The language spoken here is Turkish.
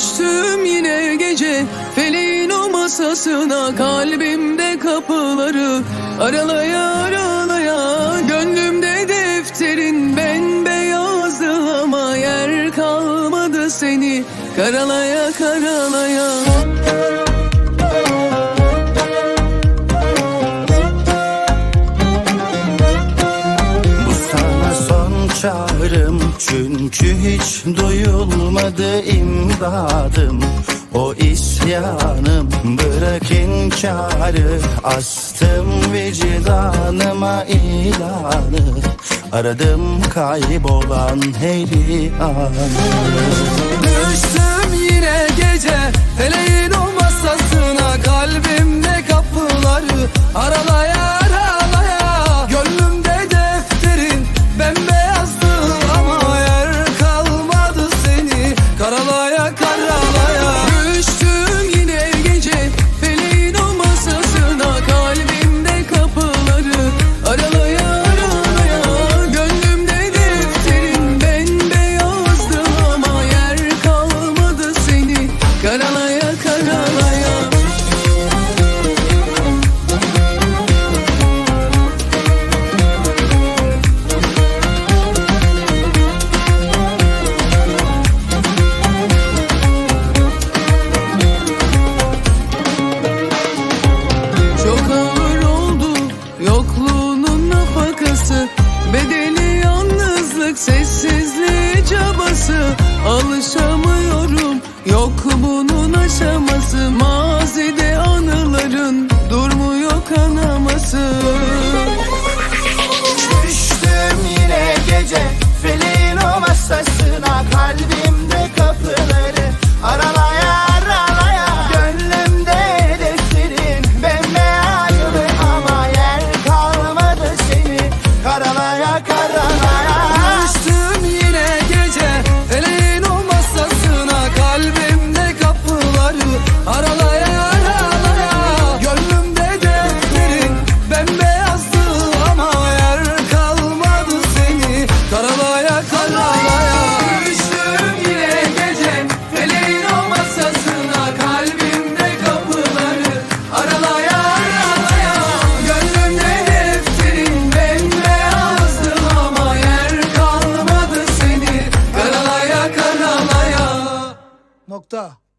Düştüm yine gece feleğin o masasına Kalbimde kapıları aralaya aralaya Gönlümde defterin bembeyazdı ama yer kalmadı seni Karalaya karalaya Hiç duyulmadı imdadım. O isyanım bırak inkarı Astım vicdanıma ilanı. Aradım kaybolan her anı Düştüm yine gece Feleğin o masasına Kalbimde Çok ağır oldu yokluğunun nafakası Bedeli yalnızlık sessizliği cabası Alışamıyorum yok bunun aşaması Mazide anıların durmuyor kanaması kalmadı